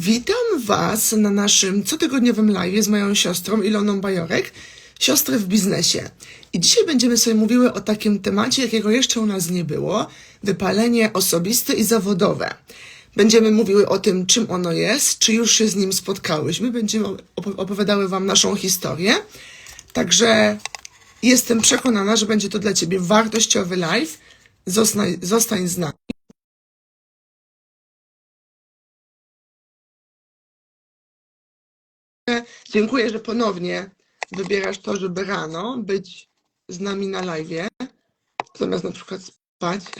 Witam Was na naszym cotygodniowym live z moją siostrą Iloną Bajorek, siostry w biznesie. I dzisiaj będziemy sobie mówiły o takim temacie, jakiego jeszcze u nas nie było, wypalenie osobiste i zawodowe. Będziemy mówiły o tym, czym ono jest, czy już się z nim spotkałyśmy, będziemy opo- opowiadały Wam naszą historię. Także jestem przekonana, że będzie to dla Ciebie wartościowy live. Zostań, zostań z nami. Dziękuję, że ponownie wybierasz to, żeby rano być z nami na live, zamiast na przykład spać.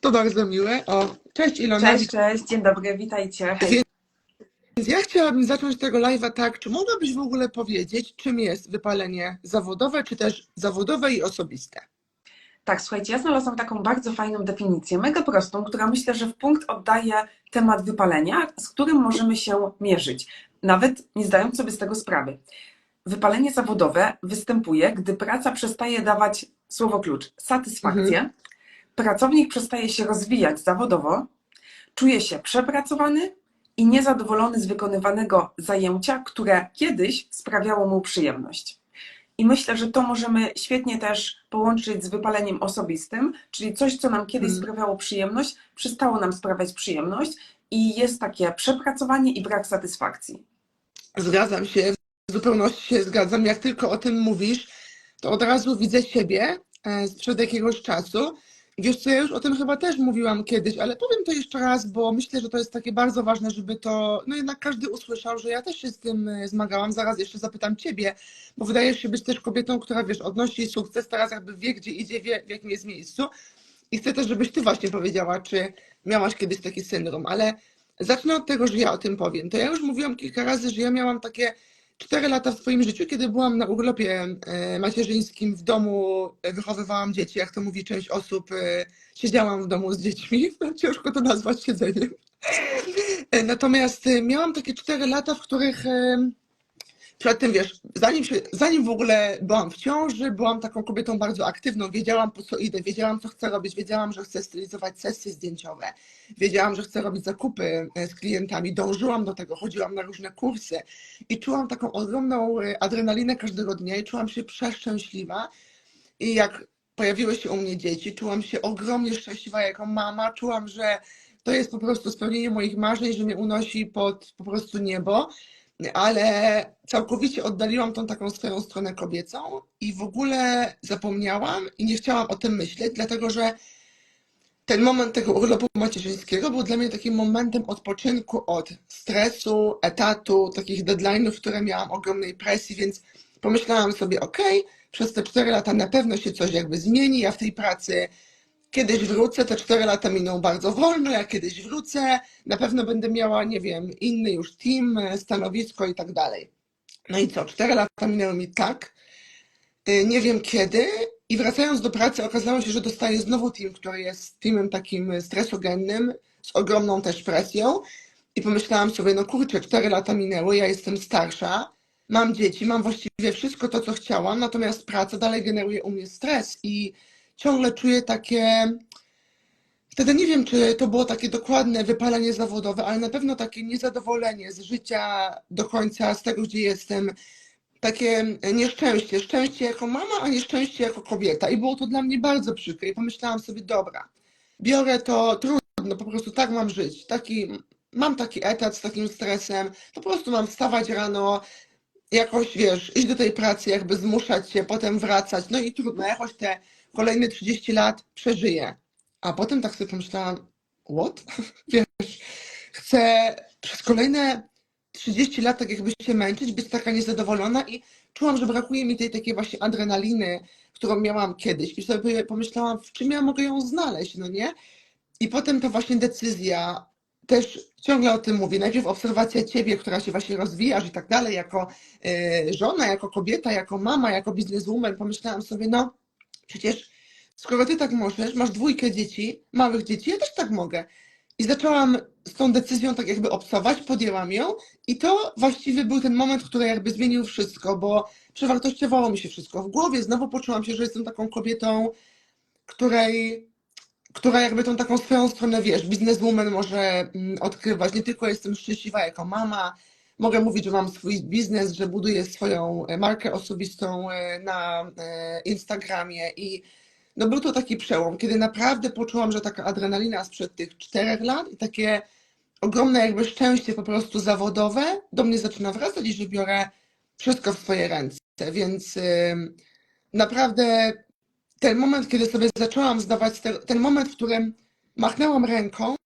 To bardzo miłe. O, cześć Ilona. Cześć, cześć, dzień dobry, witajcie. Hej. Więc ja chciałabym zacząć tego live'a tak, czy mogłabyś w ogóle powiedzieć, czym jest wypalenie zawodowe, czy też zawodowe i osobiste? Tak, słuchajcie, ja znalazłam taką bardzo fajną definicję, mega prostą, która myślę, że w punkt oddaje temat wypalenia, z którym możemy się mierzyć, nawet nie zdając sobie z tego sprawy. Wypalenie zawodowe występuje, gdy praca przestaje dawać słowo klucz satysfakcję, pracownik przestaje się rozwijać zawodowo, czuje się przepracowany i niezadowolony z wykonywanego zajęcia, które kiedyś sprawiało mu przyjemność. I myślę, że to możemy świetnie też połączyć z wypaleniem osobistym, czyli coś, co nam kiedyś Mhm. sprawiało przyjemność, przestało nam sprawiać przyjemność i jest takie przepracowanie i brak satysfakcji. Zgadzam się, w zupełności się zgadzam. Jak tylko o tym mówisz, to od razu widzę siebie e, sprzed jakiegoś czasu. Wiesz co, ja już o tym chyba też mówiłam kiedyś, ale powiem to jeszcze raz, bo myślę, że to jest takie bardzo ważne, żeby to, no jednak każdy usłyszał, że ja też się z tym e, zmagałam. Zaraz jeszcze zapytam ciebie, bo wydajesz się być też kobietą, która, wiesz, odnosi sukces, teraz jakby wie, gdzie idzie, wie, w jakim jest miejscu. I chcę też, żebyś ty właśnie powiedziała, czy miałaś kiedyś taki syndrom, ale zacznę od tego, że ja o tym powiem. To ja już mówiłam kilka razy, że ja miałam takie cztery lata w swoim życiu, kiedy byłam na urlopie e, macierzyńskim w domu, e, wychowywałam dzieci, jak to mówi część osób, e, siedziałam w domu z dziećmi, ciężko to nazwać siedzeniem. Natomiast miałam takie cztery lata, w których przed tym, wiesz, zanim, się, zanim w ogóle byłam w ciąży, byłam taką kobietą bardzo aktywną, wiedziałam po co idę, wiedziałam co chcę robić, wiedziałam, że chcę stylizować sesje zdjęciowe, wiedziałam, że chcę robić zakupy e, z klientami, dążyłam do tego, chodziłam na różne kursy. I czułam taką ogromną e, adrenalinę każdego dnia i czułam się przeszczęśliwa. I jak pojawiły się u mnie dzieci, czułam się ogromnie szczęśliwa jako mama, czułam, że to jest po prostu spełnienie moich marzeń, że mnie unosi pod po prostu niebo ale całkowicie oddaliłam tą taką swoją stronę kobiecą i w ogóle zapomniałam i nie chciałam o tym myśleć, dlatego że ten moment tego urlopu macierzyńskiego był dla mnie takim momentem odpoczynku od stresu, etatu, takich deadline'ów, które miałam, ogromnej presji, więc pomyślałam sobie, okej, przez te cztery lata na pewno się coś jakby zmieni, ja w tej pracy kiedyś wrócę, te cztery lata miną bardzo wolno, ja kiedyś wrócę, na pewno będę miała, nie wiem, inny już team, e, stanowisko i tak dalej. No i co, cztery lata minęły mi tak, y, nie wiem kiedy i wracając do pracy okazało się, że dostaję znowu team, który jest teamem takim stresogennym, z ogromną też presją i pomyślałam sobie, no kurczę, cztery lata minęły, ja jestem starsza, mam dzieci, mam właściwie wszystko to, co chciałam, natomiast praca dalej generuje u mnie stres i ciągle czuję takie. Wtedy nie wiem, czy to było takie dokładne wypalenie zawodowe, ale na pewno takie niezadowolenie z życia do końca, z tego, gdzie jestem. Takie nieszczęście. Szczęście jako mama, a nieszczęście jako kobieta. I było to dla mnie bardzo przykre. I pomyślałam sobie, dobra, biorę to trudno, po prostu tak mam żyć. Taki, mam taki etat z takim stresem. Po prostu mam wstawać rano, jakoś, wiesz, iść do tej pracy, jakby zmuszać się, potem wracać. No i trudno, jakoś te kolejne 30 lat przeżyję. A potem tak sobie pomyślałam, what? Wiesz, chcę przez kolejne 30 lat tak jakby się męczyć, być taka niezadowolona i czułam, że brakuje mi tej takiej właśnie adrenaliny, którą miałam kiedyś. I sobie pomyślałam, w czym ja mogę ją znaleźć, no nie? I potem ta właśnie decyzja, też ciągle o tym mówię, najpierw obserwacja ciebie, która się właśnie rozwijasz i tak dalej, jako e, żona, jako kobieta, jako mama, jako bizneswoman, pomyślałam sobie, no przecież skoro ty tak możesz, masz dwójkę dzieci, małych dzieci, ja też tak mogę. I zaczęłam z tą decyzją tak jakby obcować, podjęłam ją i to właściwie był ten moment, który jakby zmienił wszystko, bo przewartościowało mi się wszystko w głowie. Znowu poczułam się, że jestem taką kobietą, której która jakby tą taką swoją stronę, wiesz, bizneswoman może mm, odkrywać. Nie tylko jestem szczęśliwa jako mama, mogę mówić, że mam swój biznes, że buduję swoją e, markę osobistą e, na e, Instagramie i no był to taki przełom, kiedy naprawdę poczułam, że taka adrenalina sprzed tych czterech lat i takie ogromne jakby szczęście po prostu zawodowe do mnie zaczyna wracać i że biorę wszystko w swoje ręce, więc ym, naprawdę ten moment, kiedy sobie zaczęłam zdawać, te, ten moment, w którym machnęłam ręką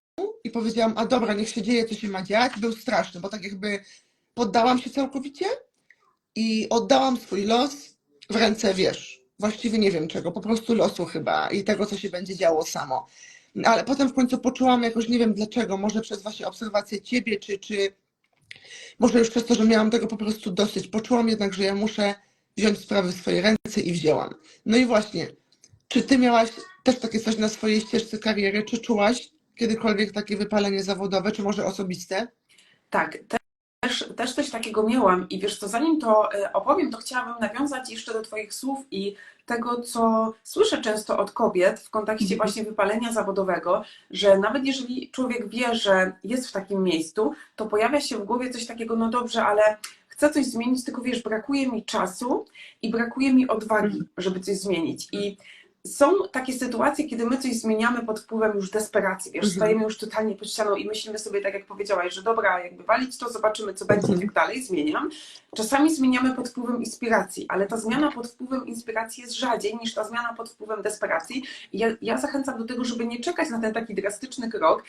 i powiedziałam, a dobra, niech się dzieje, co się ma dziać, był straszny, bo tak jakby poddałam się całkowicie i oddałam swój los w ręce, wiesz, właściwie nie wiem czego, po prostu losu chyba i tego, co się będzie działo samo. Ale potem w końcu poczułam jakoś, nie wiem dlaczego, może przez właśnie obserwację ciebie, czy, czy może już przez to, że miałam tego po prostu dosyć. Poczułam jednak, że ja muszę wziąć sprawy w swoje ręce i wzięłam. No i właśnie, czy ty miałaś też takie coś na swojej ścieżce kariery, czy czułaś kiedykolwiek takie wypalenie zawodowe, czy może osobiste? Tak, też, też coś takiego miałam i wiesz co, zanim to e, opowiem, to chciałabym nawiązać jeszcze do Twoich słów i tego, co słyszę często od kobiet w kontekście Mhm. właśnie wypalenia zawodowego, że nawet jeżeli człowiek wie, że jest w takim miejscu, to pojawia się w głowie coś takiego, no dobrze, ale chcę coś zmienić, tylko wiesz, brakuje mi czasu i brakuje mi odwagi, Mhm. żeby coś zmienić. I są takie sytuacje, kiedy my coś zmieniamy pod wpływem już desperacji, wiesz, Mhm. stajemy już totalnie pod ścianą i myślimy sobie, tak jak powiedziałaś, że dobra, jakby walić to, zobaczymy, co będzie i Mhm. tak dalej, zmieniam. Czasami zmieniamy pod wpływem inspiracji, ale ta zmiana pod wpływem inspiracji jest rzadziej niż ta zmiana pod wpływem desperacji. I ja, ja zachęcam do tego, żeby nie czekać na ten taki drastyczny krok,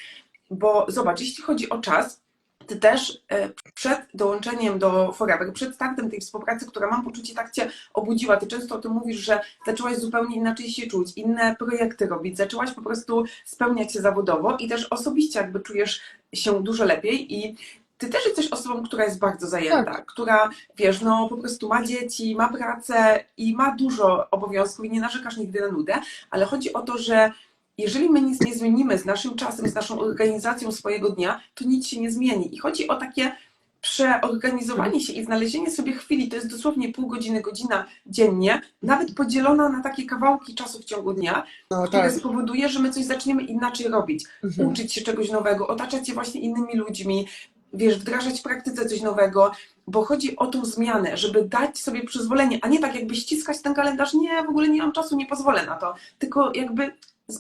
bo zobacz, jeśli chodzi o czas, ty też e, przed dołączeniem do Forever, przed startem tej współpracy, która mam poczucie tak cię obudziła, ty często o tym mówisz, że zaczęłaś zupełnie inaczej się czuć, inne projekty robić, zaczęłaś po prostu spełniać się zawodowo i też osobiście jakby czujesz się dużo lepiej i ty też jesteś osobą, która jest bardzo zajęta, która, wiesz, no po prostu ma dzieci, ma pracę i ma dużo obowiązków i nie narzekasz nigdy na nudę, ale chodzi o to, że jeżeli my nic nie zmienimy z naszym czasem, z naszą organizacją swojego dnia, to nic się nie zmieni. I chodzi o takie przeorganizowanie się i znalezienie sobie chwili, to jest dosłownie pół godziny, godzina dziennie, nawet podzielona na takie kawałki czasu w ciągu dnia, No które tak. spowoduje, że my coś zaczniemy inaczej robić Mhm. uczyć się czegoś nowego, otaczać się właśnie innymi ludźmi, wiesz, wdrażać w praktyce coś nowego, bo chodzi o tą zmianę, żeby dać sobie przyzwolenie, a nie tak jakby ściskać ten kalendarz, nie, w ogóle nie mam czasu, nie pozwolę na to, tylko jakby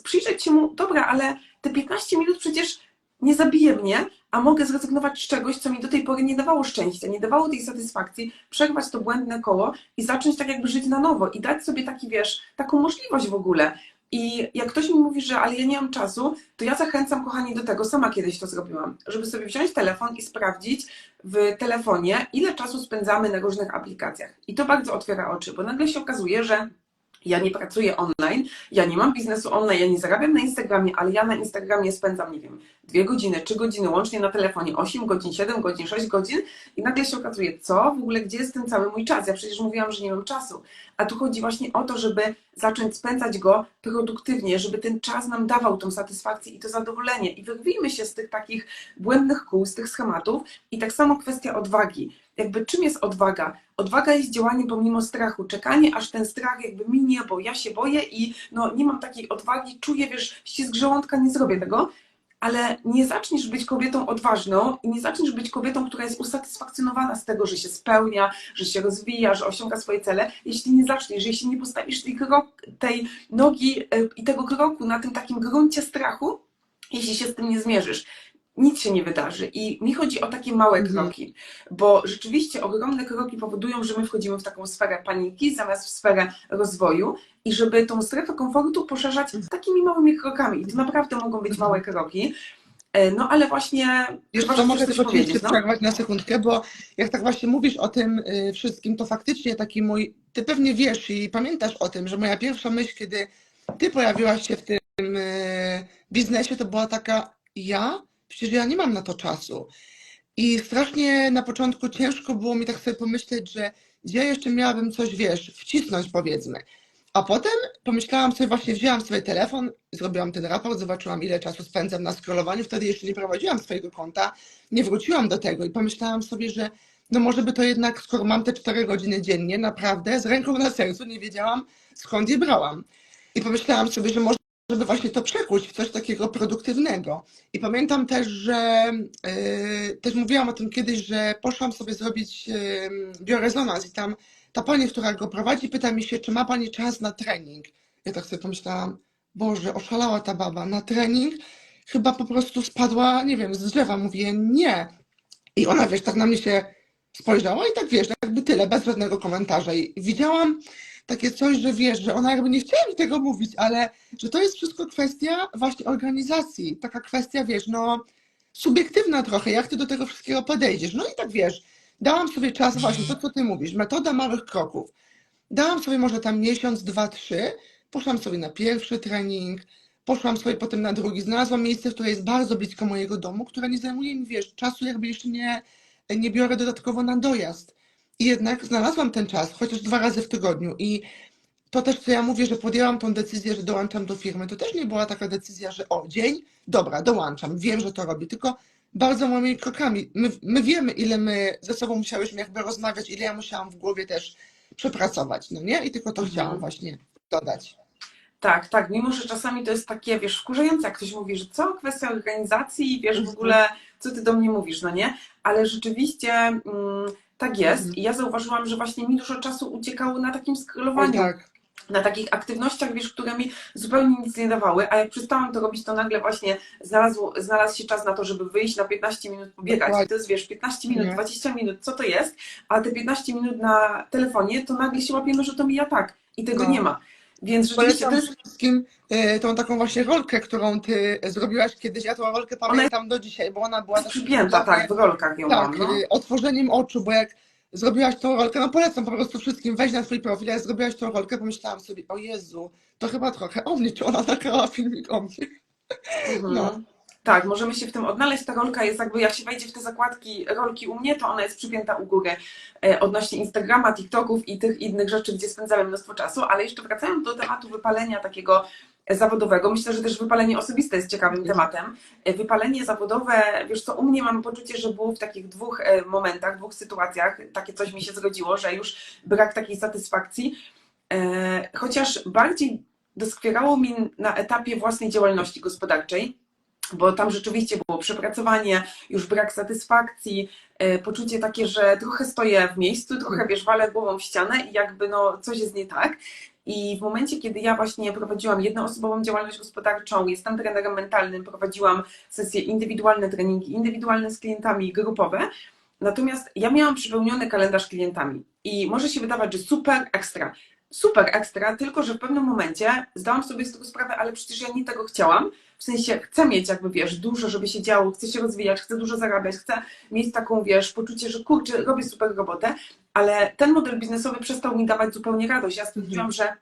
przyjrzeć się mu, dobra, ale te 15 minut przecież nie zabije mnie, a mogę zrezygnować z czegoś, co mi do tej pory nie dawało szczęścia, nie dawało tej satysfakcji, przerwać to błędne koło i zacząć tak jakby żyć na nowo i dać sobie taki, wiesz, taką możliwość w ogóle. I jak ktoś mi mówi, że ale ja nie mam czasu, to ja zachęcam, kochani, do tego, sama kiedyś to zrobiłam, żeby sobie wziąć telefon i sprawdzić w telefonie, ile czasu spędzamy na różnych aplikacjach. I to bardzo otwiera oczy, bo nagle się okazuje, że ja nie pracuję online, ja nie mam biznesu online, ja nie zarabiam na Instagramie, ale ja na Instagramie spędzam, nie wiem, dwie godziny, trzy godziny, łącznie na telefonie 8 godzin, 7 godzin, 6 godzin i nagle się okazuje, co? W ogóle gdzie jest ten cały mój czas? Ja przecież mówiłam, że nie mam czasu. A tu chodzi właśnie o to, żeby zacząć spędzać go produktywnie, żeby ten czas nam dawał tą satysfakcję i to zadowolenie. I wyrwijmy się z tych takich błędnych kół, z tych schematów. I tak samo kwestia odwagi. Jakby czym jest odwaga? Odwaga jest działanie pomimo strachu, czekanie aż ten strach jakby minie, bo ja się boję i no nie mam takiej odwagi, czuję, wiesz, ścisk żołądka, nie zrobię tego. Ale nie zaczniesz być kobietą odważną i nie zaczniesz być kobietą, która jest usatysfakcjonowana z tego, że się spełnia, że się rozwija, że osiąga swoje cele, jeśli nie zaczniesz, jeśli nie postawisz tej, krok, tej nogi y, i tego kroku na tym takim gruncie strachu, jeśli się z tym nie zmierzysz. Nic się nie wydarzy. I mi chodzi o takie małe Mhm. kroki, bo rzeczywiście ogromne kroki powodują, że my wchodzimy w taką sferę paniki zamiast w sferę rozwoju i żeby tą strefę komfortu poszerzać takimi małymi krokami. I to naprawdę mogą być małe kroki. E, No ale właśnie. Wiesz że mogę tylko coś Cię no? na sekundkę, bo jak tak właśnie mówisz o tym y, wszystkim, to faktycznie taki mój, Ty pewnie wiesz i pamiętasz o tym, że moja pierwsza myśl, kiedy Ty pojawiłaś się w tym y, biznesie, to była taka, ja? Przecież ja nie mam na to czasu. I strasznie na początku ciężko było mi tak sobie pomyśleć, że gdzie jeszcze miałabym coś, wiesz, wcisnąć powiedzmy. A potem pomyślałam sobie, właśnie wzięłam sobie telefon, zrobiłam ten raport, zobaczyłam ile czasu spędzam na scrollowaniu, wtedy jeszcze nie prowadziłam swojego konta, nie wróciłam do tego i pomyślałam sobie, że no może by to jednak, skoro mam te 4 godziny dziennie, naprawdę z ręką na sercu nie wiedziałam skąd je brałam. I pomyślałam sobie, że może żeby właśnie to przekuć w coś takiego produktywnego. I pamiętam też, że yy, też mówiłam o tym kiedyś, że poszłam sobie zrobić yy, biorezonans i tam ta pani, która go prowadzi, pyta mi się, czy ma pani czas na trening. Ja tak sobie pomyślałam, Boże, oszalała ta baba na trening, chyba po prostu spadła, nie wiem, z drzewa. Mówię, nie. I ona, wiesz, tak na mnie się spojrzała i tak, wiesz, jakby tyle, bez żadnego komentarza. I widziałam takie coś, że wiesz, że ona jakby nie chciała mi tego mówić, ale że to jest wszystko kwestia właśnie organizacji. Taka kwestia, wiesz, no subiektywna trochę, jak ty do tego wszystkiego podejdziesz. No i tak wiesz, dałam sobie czas, właśnie to, co ty mówisz, metoda małych kroków. Dałam sobie może tam miesiąc, dwa, trzy, poszłam sobie na pierwszy trening, poszłam sobie potem na drugi, znalazłam miejsce, które jest bardzo blisko mojego domu, które nie zajmuje mi, wiesz, czasu jakby jeszcze nie, nie biorę dodatkowo na dojazd. I jednak znalazłam ten czas, chociaż dwa razy w tygodniu. I to też, co ja mówię, że podjęłam tą decyzję, że dołączam do firmy, to też nie była taka decyzja, że o, dzień, dobra, dołączam, wiem, że to robię, tylko bardzo małymi krokami. My, my wiemy, ile my ze sobą musiałyśmy jakby rozmawiać, ile ja musiałam w głowie też przepracować, no nie? I tylko to Mhm. chciałam właśnie dodać. Tak, tak, mimo że czasami to jest takie, wiesz, wkurzające, jak ktoś mówi, że co, kwestia organizacji i wiesz w Mhm. ogóle, co ty do mnie mówisz, no nie? Ale rzeczywiście mm, tak jest Mhm. i ja zauważyłam, że właśnie mi dużo czasu uciekało na takim skrolowaniu, tak, na takich aktywnościach, wiesz, które mi zupełnie nic nie dawały, a jak przestałam to robić, to nagle właśnie znalazł, znalazł się czas na to, żeby wyjść na 15 minut pobiegać. Dokładnie. I to jest, wiesz, 15 minut, Nie. 20 minut, co to jest? A te 15 minut na telefonie, to nagle się łapiemy, że to mija tak i tego No. nie ma. Więc rzeczywiście Polecam jest wszystkim e, tą taką właśnie rolkę, którą ty zrobiłaś kiedyś. Ja tą rolkę pamiętam do dzisiaj, bo ona była przypięta, tak, w rolkach ją Tak, mam, no. y, otworzeniem oczu, bo jak zrobiłaś tą rolkę, no polecam po prostu wszystkim, weź na swój profil, jak zrobiłaś tą rolkę, pomyślałam sobie, o Jezu, to chyba trochę o mnie, czy ona nagrała filmik o mnie. Mhm. No. Tak, możemy się w tym odnaleźć. Ta rolka jest jakby, jak się wejdzie w te zakładki rolki u mnie, to ona jest przypięta u góry e, odnośnie Instagrama, TikToków i tych innych rzeczy, gdzie spędzamy mnóstwo czasu. Ale jeszcze wracając do tematu wypalenia takiego zawodowego, myślę, że też wypalenie osobiste jest ciekawym tematem. E, Wypalenie zawodowe, wiesz co, u mnie mam poczucie, że było w takich dwóch e, momentach, dwóch sytuacjach, takie coś mi się zgodziło, że już brak takiej satysfakcji, chociaż bardziej doskwierało mi na etapie własnej działalności gospodarczej, bo tam rzeczywiście było przepracowanie, już brak satysfakcji, e, poczucie takie, że trochę stoję w miejscu, trochę wiesz, walę głową w ścianę i jakby no coś jest nie tak. I w momencie, kiedy ja właśnie prowadziłam jednoosobową działalność gospodarczą, jestem trenerem mentalnym, prowadziłam sesje indywidualne, treningi indywidualne z klientami, grupowe, natomiast ja miałam przepełniony kalendarz klientami i może się wydawać, że super ekstra, super ekstra, tylko że w pewnym momencie zdałam sobie z tego sprawę, ale przecież ja nie tego chciałam, w sensie chcę mieć jakby, wiesz, dużo, żeby się działo, chcę się rozwijać, chcę dużo zarabiać, chcę mieć taką, wiesz, poczucie, że kurczę, robię super robotę, ale ten model biznesowy przestał mi dawać zupełnie radość. Ja stwierdziłam, że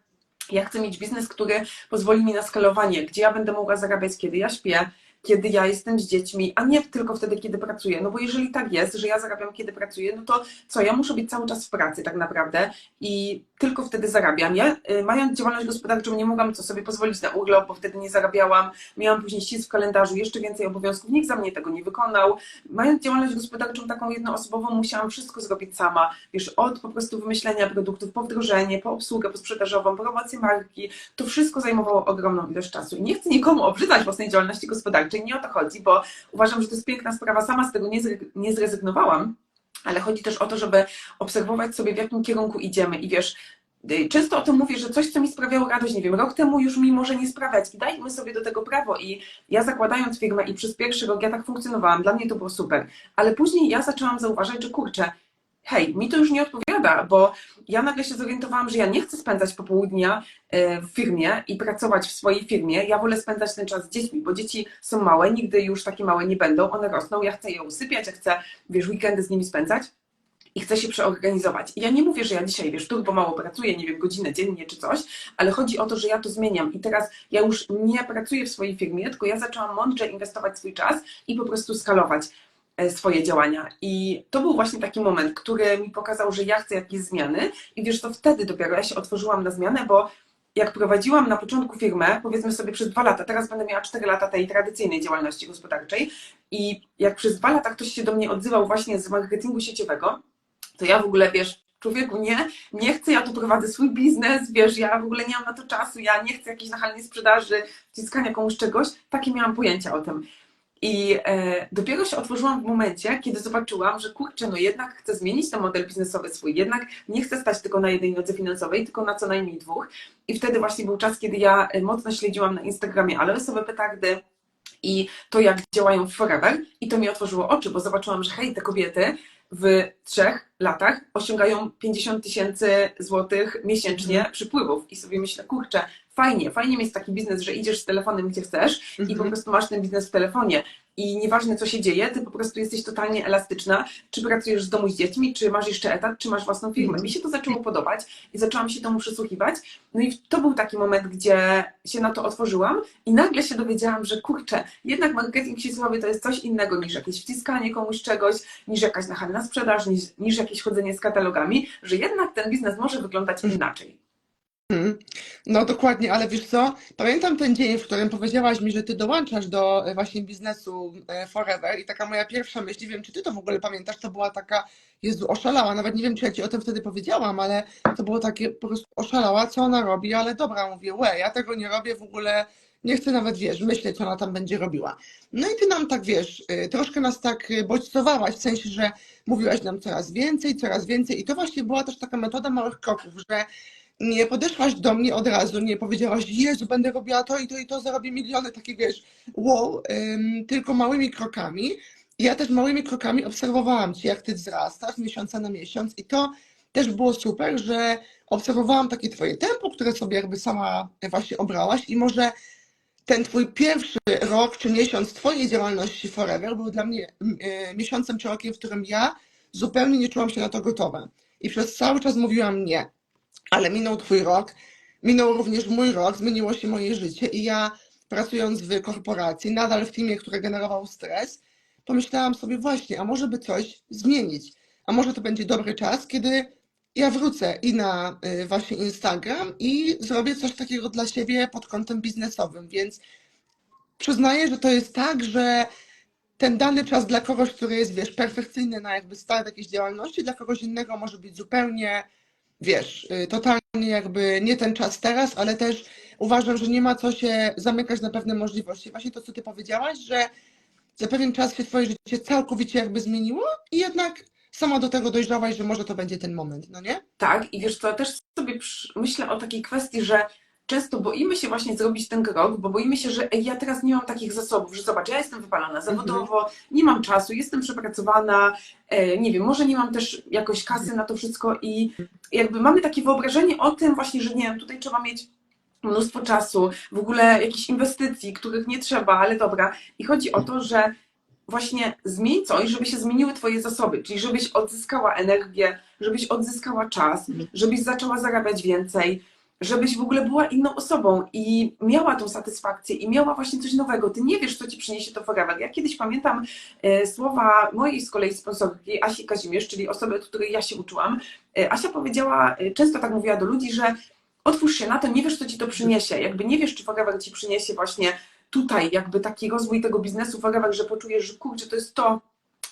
ja chcę mieć biznes, który pozwoli mi na skalowanie, gdzie ja będę mogła zarabiać, kiedy ja śpię, kiedy ja jestem z dziećmi, a nie tylko wtedy, kiedy pracuję. No bo jeżeli tak jest, że ja zarabiam, kiedy pracuję, no to co, ja muszę być cały czas w pracy tak naprawdę i tylko wtedy zarabiam. Ja y, mając działalność gospodarczą nie mogłam co sobie pozwolić na urlop, bo wtedy nie zarabiałam. Miałam później ścisk w kalendarzu, jeszcze więcej obowiązków, nikt za mnie tego nie wykonał. Mając działalność gospodarczą taką jednoosobową, musiałam wszystko zrobić sama. Wiesz, od po prostu wymyślenia produktów, po wdrożenie, po obsługę posprzedażową, promocję marki. To wszystko zajmowało ogromną ilość czasu. I nie chcę nikomu obrzydzać własnej działalności gospodarczej, nie o to chodzi, bo uważam, że to jest piękna sprawa. Sama z tego nie zrezygnowałam, ale chodzi też o to, żeby obserwować sobie, w jakim kierunku idziemy. I wiesz, y, często o tym mówię, że coś, co mi sprawiało radość, nie wiem, rok temu już mi może nie sprawiać i dajmy sobie do tego prawo. I ja zakładając firmę i przez pierwszy rok ja tak funkcjonowałam, dla mnie to było super. Ale później ja zaczęłam zauważać, że kurczę, hej, mi to już nie odpowiada, bo ja nagle się zorientowałam, że ja nie chcę spędzać popołudnia e, w firmie i pracować w swojej firmie. Ja wolę spędzać ten czas z dziećmi, bo dzieci są małe, nigdy już takie małe nie będą, one rosną, ja chcę je usypiać, ja chcę, wiesz, weekendy z nimi spędzać i chcę się przeorganizować. I ja nie mówię, że ja dzisiaj, wiesz, turbo mało pracuję, nie wiem, godzinę dziennie czy coś, ale chodzi o to, że ja to zmieniam i teraz ja już nie pracuję w swojej firmie, tylko ja zaczęłam mądrze inwestować swój czas i po prostu skalować swoje działania. I to był właśnie taki moment, który mi pokazał, że ja chcę jakieś zmiany i wiesz, to wtedy dopiero ja się otworzyłam na zmianę, bo jak prowadziłam na początku firmę, powiedzmy sobie przez dwa lata, teraz będę miała cztery lata tej tradycyjnej działalności gospodarczej i jak przez dwa lata ktoś się do mnie odzywał właśnie z marketingu sieciowego, to ja w ogóle, wiesz, człowieku, nie, nie chcę, ja tu prowadzę swój biznes, wiesz, ja w ogóle nie mam na to czasu, ja nie chcę jakiejś nachalnej sprzedaży, wciskania komuś czegoś. Takie miałam pojęcia o tym. I e, dopiero się otworzyłam w momencie, kiedy zobaczyłam, że kurczę, no jednak chcę zmienić ten model biznesowy swój, jednak nie chcę stać tylko na jednej nodze finansowej, tylko na co najmniej dwóch. I wtedy właśnie był czas, kiedy ja e, mocno śledziłam na Instagramie aloesowe petardy i to, jak działają w Forever. I to mi otworzyło oczy, bo zobaczyłam, że hej, te kobiety w trzech latach osiągają 50 tysięcy złotych miesięcznie przypływów. I sobie myślę, kurczę, fajnie, fajnie mieć taki biznes, że idziesz z telefonem gdzie chcesz i po Mhm. prostu masz ten biznes w telefonie. I nieważne co się dzieje, ty po prostu jesteś totalnie elastyczna, czy pracujesz z domu z dziećmi, czy masz jeszcze etat, czy masz własną firmę. Mhm. Mi się to zaczęło podobać i zaczęłam się temu przysłuchiwać. No i to był taki moment, gdzie się na to otworzyłam i nagle się dowiedziałam, że kurczę, jednak marketing sieciowy to jest coś innego niż jakieś wciskanie komuś czegoś, niż jakaś nachalna sprzedaż, niż, niż jakieś chodzenie z katalogami, że jednak ten biznes może wyglądać inaczej. Mhm. No dokładnie, ale wiesz co? Pamiętam ten dzień, w którym powiedziałaś mi, że ty dołączasz do e, właśnie biznesu e, Forever i taka moja pierwsza myśl, nie wiem, czy ty to w ogóle pamiętasz, to była taka, Jezu, oszalała, nawet nie wiem, czy ja ci o tym wtedy powiedziałam, ale to było takie po prostu oszalała, co ona robi, ale dobra, mówię, łe, ja tego nie robię w ogóle, nie chcę nawet, wiesz, myśleć, co ona tam będzie robiła. No i ty nam tak, wiesz, e, troszkę nas tak bodźcowałaś, w sensie, że mówiłaś nam coraz więcej, coraz więcej i to właśnie była też taka metoda małych kroków, że nie podeszłaś do mnie od razu, nie powiedziałaś, Jezu, będę robiła to i to i to, zarobię miliony, takie wiesz, wow, ym, tylko małymi krokami. Ja też małymi krokami obserwowałam Cię, jak Ty wzrastasz miesiąca na miesiąc i to też było super, że obserwowałam takie Twoje tempo, które sobie jakby sama właśnie obrałaś i może ten Twój pierwszy rok czy miesiąc Twojej działalności Forever był dla mnie y, miesiącem czy rokiem, w którym ja zupełnie nie czułam się na to gotowa. I przez cały czas mówiłam nie. Ale minął Twój rok, minął również mój rok, zmieniło się moje życie i ja pracując w korporacji, nadal w teamie, który generował stres, pomyślałam sobie właśnie, a może by coś zmienić, a może to będzie dobry czas, kiedy ja wrócę i na y, właśnie Instagram i zrobię coś takiego dla siebie pod kątem biznesowym, więc przyznaję, że to jest tak, że ten dany czas dla kogoś, który jest, wiesz, perfekcyjny na jakby start jakiejś działalności, dla kogoś innego może być zupełnie wiesz, y, totalnie jakby nie ten czas teraz, ale też uważam, że nie ma co się zamykać na pewne możliwości. Właśnie to, co ty powiedziałaś, że za pewien czas się twoje życie całkowicie jakby zmieniło i jednak sama do tego dojrzałaś, że może to będzie ten moment, no nie? Tak, i wiesz co, też sobie myślę o takiej kwestii, że często boimy się właśnie zrobić ten krok, bo boimy się, że ja teraz nie mam takich zasobów, że zobacz, ja jestem wypalona zawodowo, nie mam czasu, jestem przepracowana, e, nie wiem, może nie mam też jakoś kasy na to wszystko i jakby mamy takie wyobrażenie o tym właśnie, że nie wiem, tutaj trzeba mieć mnóstwo czasu, w ogóle jakichś inwestycji, których nie trzeba, ale dobra. I chodzi o to, że właśnie zmień coś, żeby się zmieniły Twoje zasoby, czyli żebyś odzyskała energię, żebyś odzyskała czas, żebyś zaczęła zarabiać więcej, żebyś w ogóle była inną osobą i miała tą satysfakcję i miała właśnie coś nowego. Ty nie wiesz, co Ci przyniesie to forever. Ja kiedyś pamiętam e, słowa mojej z kolei sponsorki, Asi Kazimierz, czyli osoby, od której ja się uczyłam. E, Asia powiedziała, e, często tak mówiła do ludzi, że otwórz się na to, nie wiesz, co Ci to przyniesie. Jakby nie wiesz, czy forever Ci przyniesie właśnie tutaj jakby taki rozwój tego biznesu forever, że poczujesz, że kurczę, to jest to,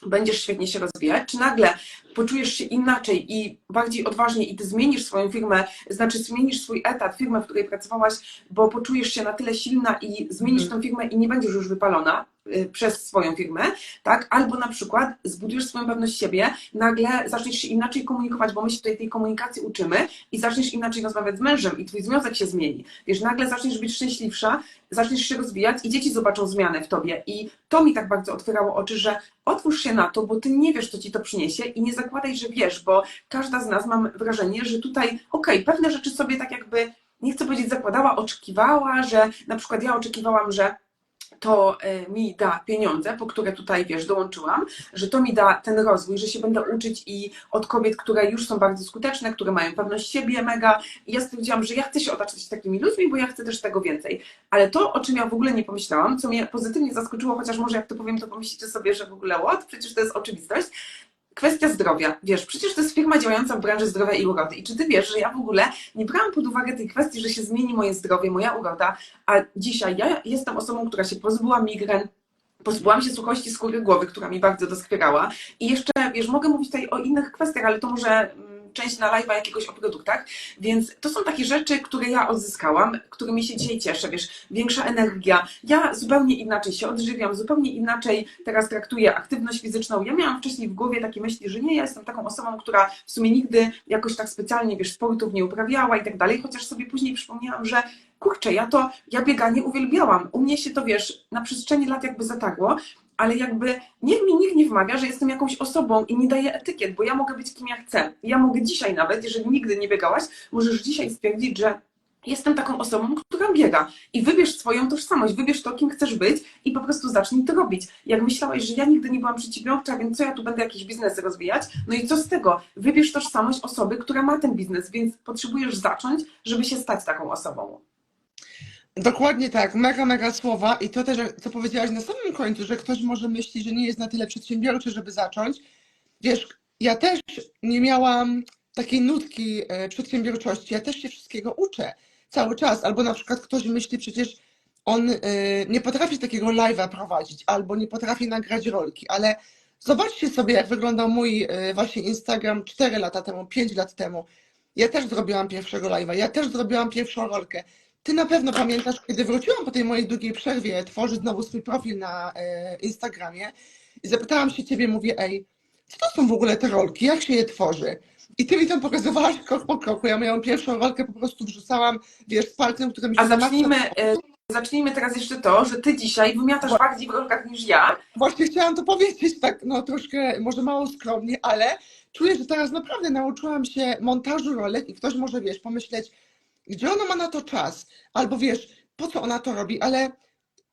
będziesz świetnie się rozwijać, czy nagle poczujesz się inaczej i bardziej odważnie i ty zmienisz swoją firmę, znaczy zmienisz swój etat, firmę, w której pracowałaś, bo poczujesz się na tyle silna i zmienisz Mhm. tą firmę i nie będziesz już wypalona przez swoją firmę, tak? Albo na przykład zbudujesz swoją pewność siebie, nagle zaczniesz się inaczej komunikować, bo my się tutaj tej komunikacji uczymy i zaczniesz inaczej rozmawiać z mężem i twój związek się zmieni. Wiesz, nagle zaczniesz być szczęśliwsza, zaczniesz się rozwijać i dzieci zobaczą zmianę w tobie. I to mi tak bardzo otwierało oczy, że otwórz się na to, bo ty nie wiesz, co ci to przyniesie i nie zakładaj, że wiesz, bo każda z nas mam wrażenie, że tutaj, okej, pewne rzeczy sobie tak jakby, nie chcę powiedzieć zakładała, oczekiwała, że na przykład ja oczekiwałam, że to e, mi da pieniądze, po które tutaj, wiesz, dołączyłam, że to mi da ten rozwój, że się będę uczyć i od kobiet, które już są bardzo skuteczne, które mają pewność siebie mega. Ja stwierdziłam, że ja chcę się otaczać takimi ludźmi, bo ja chcę też tego więcej. Ale to, o czym ja w ogóle nie pomyślałam, co mnie pozytywnie zaskoczyło, chociaż może jak to powiem, to pomyślicie sobie, że w ogóle what? Przecież to jest oczywistość. Kwestia zdrowia. Wiesz, przecież to jest firma działająca w branży zdrowia i urody. I czy ty wiesz, że ja w ogóle nie brałam pod uwagę tej kwestii, że się zmieni moje zdrowie, moja uroda, a dzisiaj ja jestem osobą, która się pozbyła migren, pozbyłam się suchości skóry głowy, która mi bardzo doskwierała. I jeszcze, wiesz, mogę mówić tutaj o innych kwestiach, ale to może mm, część na live'a jakiegoś o produktach, więc to są takie rzeczy, które ja odzyskałam, którymi się dzisiaj cieszę, wiesz, większa energia. Ja zupełnie inaczej się odżywiam, zupełnie inaczej teraz traktuję aktywność fizyczną. Ja miałam wcześniej w głowie takie myśli, że nie, ja jestem taką osobą, która w sumie nigdy jakoś tak specjalnie, wiesz, sportów nie uprawiała i tak dalej, chociaż sobie później przypomniałam, że kurczę, ja to, ja bieganie uwielbiałam. U mnie się to, wiesz, na przestrzeni lat jakby zatarło, ale jakby niech mi nikt nie wmawia, że jestem jakąś osobą i nie daje etykiet, bo ja mogę być kim ja chcę. Ja mogę dzisiaj nawet, jeżeli nigdy nie biegałaś, możesz dzisiaj stwierdzić, że jestem taką osobą, która biega. I wybierz swoją tożsamość, wybierz to, kim chcesz być i po prostu zacznij to robić. Jak myślałeś, że ja nigdy nie byłam przedsiębiorcza, więc co ja tu będę jakieś biznesy rozwijać? No i co z tego? Wybierz tożsamość osoby, która ma ten biznes, więc potrzebujesz zacząć, żeby się stać taką osobą. Dokładnie tak, mega, mega słowa i to też, co powiedziałaś na samym końcu, że ktoś może myśleć, że nie jest na tyle przedsiębiorczy, żeby zacząć. Wiesz, ja też nie miałam takiej nutki e, przedsiębiorczości, ja też się wszystkiego uczę cały czas, albo na przykład ktoś myśli przecież on e, nie potrafi takiego live'a prowadzić, albo nie potrafi nagrać rolki, ale zobaczcie sobie, jak wyglądał mój e, właśnie Instagram 4 lata temu, 5 lat temu. Ja też zrobiłam pierwszego live'a, ja też zrobiłam pierwszą rolkę. Ty na pewno pamiętasz, kiedy wróciłam po tej mojej długiej przerwie tworzyć znowu swój profil na e, Instagramie i zapytałam się ciebie, mówię, ej, co to są w ogóle te rolki, jak się je tworzy? I ty mi tam pokazywałaś krok po kroku, ja moją pierwszą rolkę po prostu wrzucałam, wiesz, z palcem, który mi się A zacznijmy, e, zacznijmy teraz jeszcze to, że ty dzisiaj wymiatasz bardziej w rolkach niż ja. Właśnie chciałam to powiedzieć tak, no troszkę, może mało skromnie, ale czuję, że teraz naprawdę nauczyłam się montażu rolek i ktoś może, wiesz, pomyśleć, gdzie ona ma na to czas, albo wiesz, po co ona to robi, ale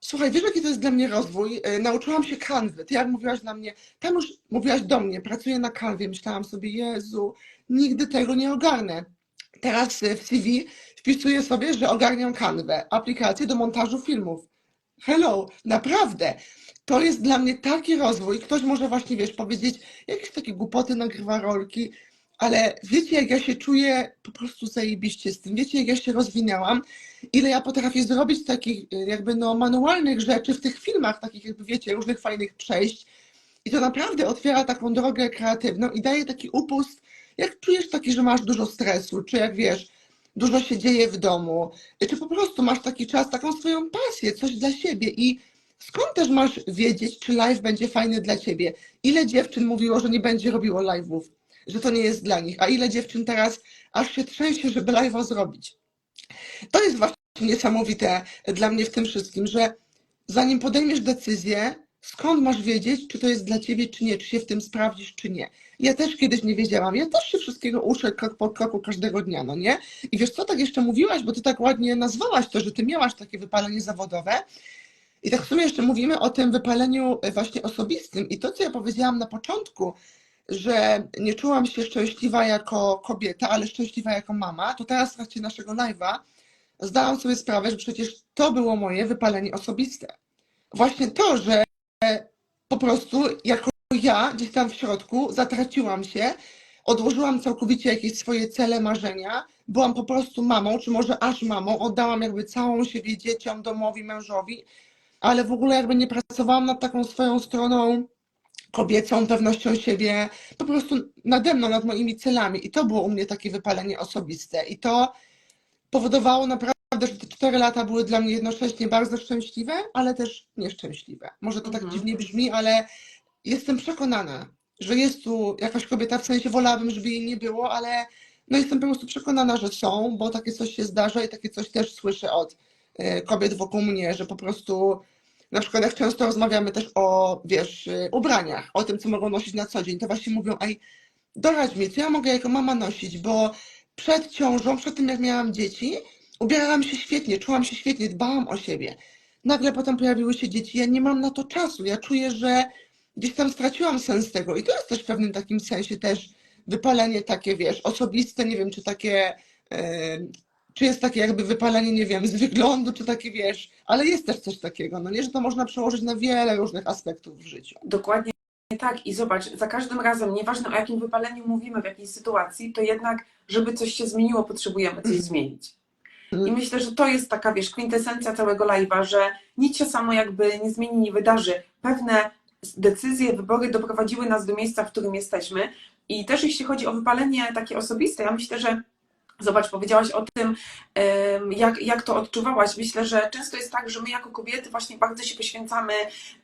słuchaj, wiesz, jaki to jest dla mnie rozwój? E, Nauczyłam się kanwy. Ty jak mówiłaś na mnie, tam już mówiłaś do mnie, pracuję na kanwie, myślałam sobie, Jezu, nigdy tego nie ogarnę. Teraz e, w CV wpisuję sobie, że ogarniam kanwę, aplikację do montażu filmów. Hello, naprawdę. To jest dla mnie taki rozwój. Ktoś może właśnie, wiesz, powiedzieć, jakieś takie głupoty nagrywa rolki, ale wiecie, jak ja się czuję po prostu zajebiście z tym. Wiecie, jak ja się rozwinęłam, ile ja potrafię zrobić takich y, jakby no manualnych rzeczy w tych filmach, takich jakby wiecie, różnych fajnych przejść. I to naprawdę otwiera taką drogę kreatywną i daje taki upust, jak czujesz taki, że masz dużo stresu, czy jak wiesz, dużo się dzieje w domu, czy po prostu masz taki czas, taką swoją pasję, coś dla siebie i skąd też masz wiedzieć, czy live będzie fajny dla ciebie? Ile dziewczyn mówiło, że nie będzie robiło live'ów, że to nie jest dla nich, a ile dziewczyn teraz aż się trzęsie, żeby live'a zrobić? To jest właśnie niesamowite dla mnie w tym wszystkim, że zanim podejmiesz decyzję, skąd masz wiedzieć, czy to jest dla ciebie, czy nie, czy się w tym sprawdzisz, czy nie. Ja też kiedyś nie wiedziałam, ja też się wszystkiego uczę krok po kroku każdego dnia, no nie? I wiesz co, tak jeszcze mówiłaś, bo ty tak ładnie nazwałaś to, że ty miałaś takie wypalenie zawodowe. I tak w sumie jeszcze mówimy o tym wypaleniu właśnie osobistym. I to, co ja powiedziałam na początku, że nie czułam się szczęśliwa jako kobieta, ale szczęśliwa jako mama, to teraz w trakcie naszego live'a zdałam sobie sprawę, że przecież to było moje wypalenie osobiste. Właśnie to, że po prostu jako ja gdzieś tam w środku zatraciłam się, odłożyłam całkowicie jakieś swoje cele, marzenia, byłam po prostu mamą, czy może aż mamą, oddałam jakby całą siebie dzieciom, domowi, mężowi, ale w ogóle jakby nie pracowałam nad taką swoją stroną kobiecą, pewnością siebie, po prostu nade mną, nad moimi celami. I to było u mnie takie wypalenie osobiste. I to powodowało naprawdę, że te cztery lata były dla mnie jednocześnie bardzo szczęśliwe, ale też nieszczęśliwe. Może to tak Mhm. dziwnie brzmi, ale jestem przekonana, że jest tu jakaś kobieta, w sensie wolałabym, żeby jej nie było, ale no jestem po prostu przekonana, że są, bo takie coś się zdarza i takie coś też słyszę od e, kobiet wokół mnie, że po prostu na przykład jak często rozmawiamy też o, wiesz, ubraniach, o tym, co mogą nosić na co dzień, to właśnie mówią, ej, doradź mi, co ja mogę jako mama nosić, bo przed ciążą, przed tym jak miałam dzieci, ubierałam się świetnie, czułam się świetnie, dbałam o siebie. Nagle potem pojawiły się dzieci, ja nie mam na to czasu, ja czuję, że gdzieś tam straciłam sens tego i to jest też w pewnym takim sensie też wypalenie takie, wiesz, osobiste, nie wiem, czy takie, czy jest takie jakby wypalenie, nie wiem, z wyglądu, czy takie, wiesz, ale jest też coś takiego, no nie, że to można przełożyć na wiele różnych aspektów w życiu. Dokładnie tak. I zobacz, za każdym razem, nieważne o jakim wypaleniu mówimy, w jakiej sytuacji, to jednak, żeby coś się zmieniło, potrzebujemy coś zmienić. I myślę, że to jest taka, wiesz, kwintesencja całego live'a, że nic się samo jakby nie zmieni, nie wydarzy. Pewne decyzje, wybory doprowadziły nas do miejsca, w którym jesteśmy. I też jeśli chodzi o wypalenie takie osobiste, ja myślę, że Zobacz, powiedziałaś o tym, jak, jak to odczuwałaś. Myślę, że często jest tak, że my jako kobiety właśnie bardzo się poświęcamy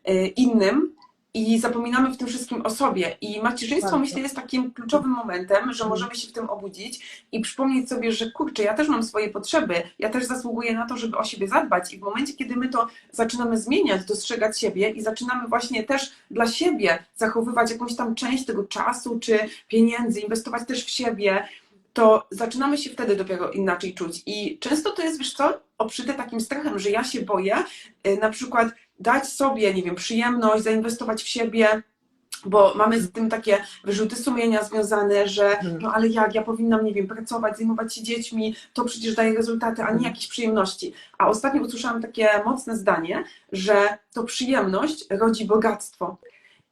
e, innym i zapominamy w tym wszystkim o sobie. I macierzyństwo, Bardzo. myślę, jest takim kluczowym momentem, że możemy się w tym obudzić i przypomnieć sobie, że kurczę, ja też mam swoje potrzeby, ja też zasługuję na to, żeby o siebie zadbać. I w momencie, kiedy my to zaczynamy zmieniać, dostrzegać siebie i zaczynamy właśnie też dla siebie zachowywać jakąś tam część tego czasu czy pieniędzy, inwestować też w siebie, to zaczynamy się wtedy dopiero inaczej czuć. I często to jest, wiesz co, oprzyte takim strachem, że ja się boję y, na przykład dać sobie, nie wiem, przyjemność, zainwestować w siebie, bo mamy z tym takie wyrzuty sumienia związane, że Mhm. no ale jak, ja powinnam, nie wiem, pracować, zajmować się dziećmi, to przecież daje rezultaty, a nie Mhm. jakieś przyjemności. A ostatnio usłyszałam takie mocne zdanie, że to przyjemność rodzi bogactwo.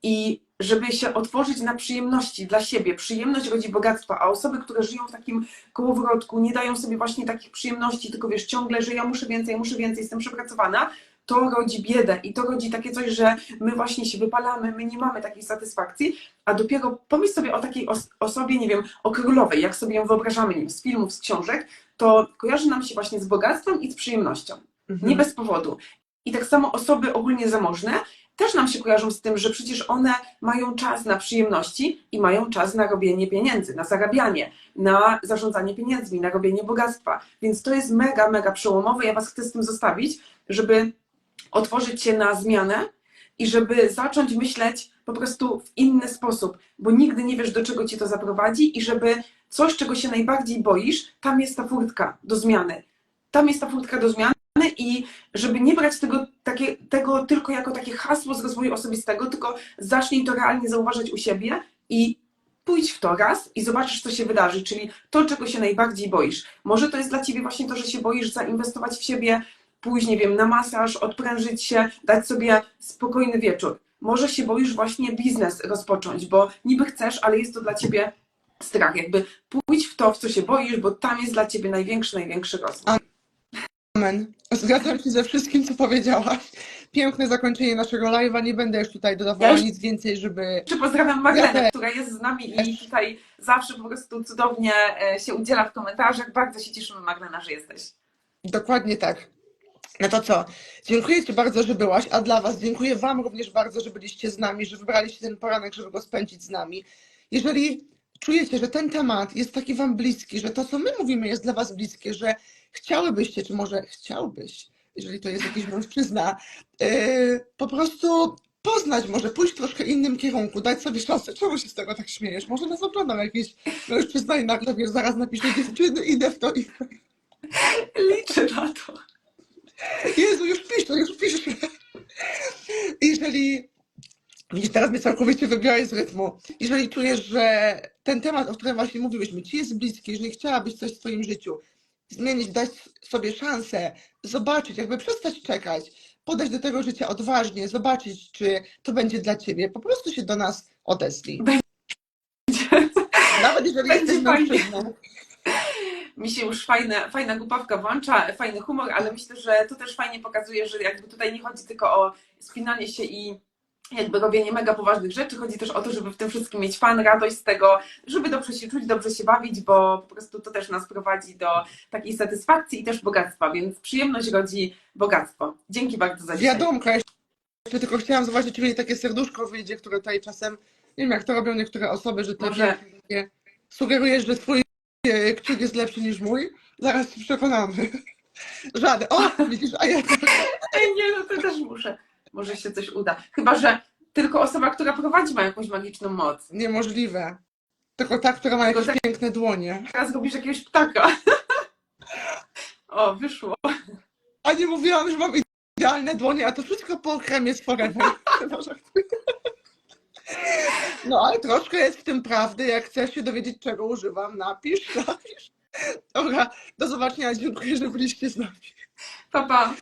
I żeby się otworzyć na przyjemności dla siebie, przyjemność rodzi bogactwo, a osoby, które żyją w takim kołowrotku, nie dają sobie właśnie takich przyjemności, tylko wiesz, ciągle, że ja muszę więcej, muszę więcej, jestem przepracowana, to rodzi biedę i to rodzi takie coś, że my właśnie się wypalamy, my nie mamy takiej satysfakcji, a dopiero pomyśl sobie o takiej os- osobie, nie wiem, o królowej, jak sobie ją wyobrażamy, nie wiem, z filmów, z książek, to kojarzy nam się właśnie z bogactwem i z przyjemnością. Mhm. Nie bez powodu. I tak samo osoby ogólnie zamożne też nam się kojarzą z tym, że przecież one mają czas na przyjemności i mają czas na robienie pieniędzy, na zarabianie, na zarządzanie pieniędzmi, na robienie bogactwa. Więc to jest mega, mega przełomowe. Ja Was chcę z tym zostawić, żeby otworzyć się na zmianę i żeby zacząć myśleć po prostu w inny sposób, bo nigdy nie wiesz, do czego Cię to zaprowadzi i żeby coś, czego się najbardziej boisz, tam jest ta furtka do zmiany. Tam jest ta furtka do zmiany i żeby nie brać tego, takie, tego tylko jako takie hasło z rozwoju osobistego, tylko zacznij to realnie zauważać u siebie i pójdź w to raz i zobaczysz, co się wydarzy, czyli to, czego się najbardziej boisz. Może to jest dla Ciebie właśnie to, że się boisz zainwestować w siebie, pójść, nie wiem, na masaż, odprężyć się, dać sobie spokojny wieczór. Może się boisz właśnie biznes rozpocząć, bo niby chcesz, ale jest to dla Ciebie strach. Jakby pójdź w to, w co się boisz, bo tam jest dla Ciebie największy, największy rozwój. Amen. Zgadzam się ze wszystkim, co powiedziałaś. Piękne zakończenie naszego live'a. Nie będę już tutaj dodawała Ja nic więcej, żeby. Jeszcze pozdrawiam Ja też. która jest z nami i tutaj zawsze po prostu cudownie e, się udziela w komentarzach. Bardzo się cieszymy, Maglena, że jesteś. Dokładnie tak. No to co? Dziękuję Ci bardzo, że byłaś, a dla Was dziękuję Wam również bardzo, że byliście z nami, że wybraliście ten poranek, żeby go spędzić z nami. Jeżeli czujecie, że ten temat jest taki Wam bliski, że to, co my mówimy, jest dla Was bliskie, że chciałybyście, czy może chciałbyś, jeżeli to jest jakiś mężczyzna, yy, po prostu poznać, może pójść w troszkę innym kierunku, dać sobie szansę. Czemu się z tego tak śmiejesz? Może nas oglądał jakiś mężczyzna i nagle, wiesz, zaraz napisze dziewczyny, idę w to i Liczę na to. Jezu, już piszę, już piszę. Jeżeli, widzisz, teraz mnie całkowicie wybiorę z rytmu. Jeżeli czujesz, że ten temat, o którym właśnie mówiłyśmy, ci jest bliski, jeżeli chciałabyś coś w swoim życiu zmienić, dać sobie szansę, zobaczyć, jakby przestać czekać, podejść do tego życia odważnie, zobaczyć, czy to będzie dla ciebie, po prostu się do nas odezwij. Nawet jeżeli Będzie jesteś mężczyzną. Mi się już fajne, fajna głupawka włącza, fajny humor, ale myślę, że to też fajnie pokazuje, że jakby tutaj nie chodzi tylko o spinanie się i jakby robienie mega poważnych rzeczy, chodzi też o to, żeby w tym wszystkim mieć fan, radość z tego, żeby dobrze się czuć, dobrze się bawić, bo po prostu to też nas prowadzi do takiej satysfakcji i też bogactwa, więc przyjemność rodzi bogactwo. Dzięki bardzo za dzisiaj. Wiadomka, jeszcze tylko chciałam zobaczyć, czy mi takie serduszko wyjdzie, które tutaj czasem, nie wiem jak to robią niektóre osoby, że to Może- takie, sugerujesz, że twój e, kciuk jest lepszy niż mój. Zaraz się przekonamy. Żaden. O, widzisz, a ja. Ej, nie, no to też muszę. Może się coś uda. Chyba, że tylko osoba, która prowadzi ma jakąś magiczną moc. Niemożliwe. Tylko ta, która ma jakieś tak- piękne dłonie. Teraz robisz jakiegoś ptaka. O, wyszło. A nie mówiłam, że mam idealne dłonie, a to wszystko po kremie z Forever. No. No, ale troszkę jest w tym prawdy. Jak chcesz się dowiedzieć, czego używam, napisz, napisz. Dobra, do zobaczenia. Dziękuję, że byliście z nami. Pa, pa.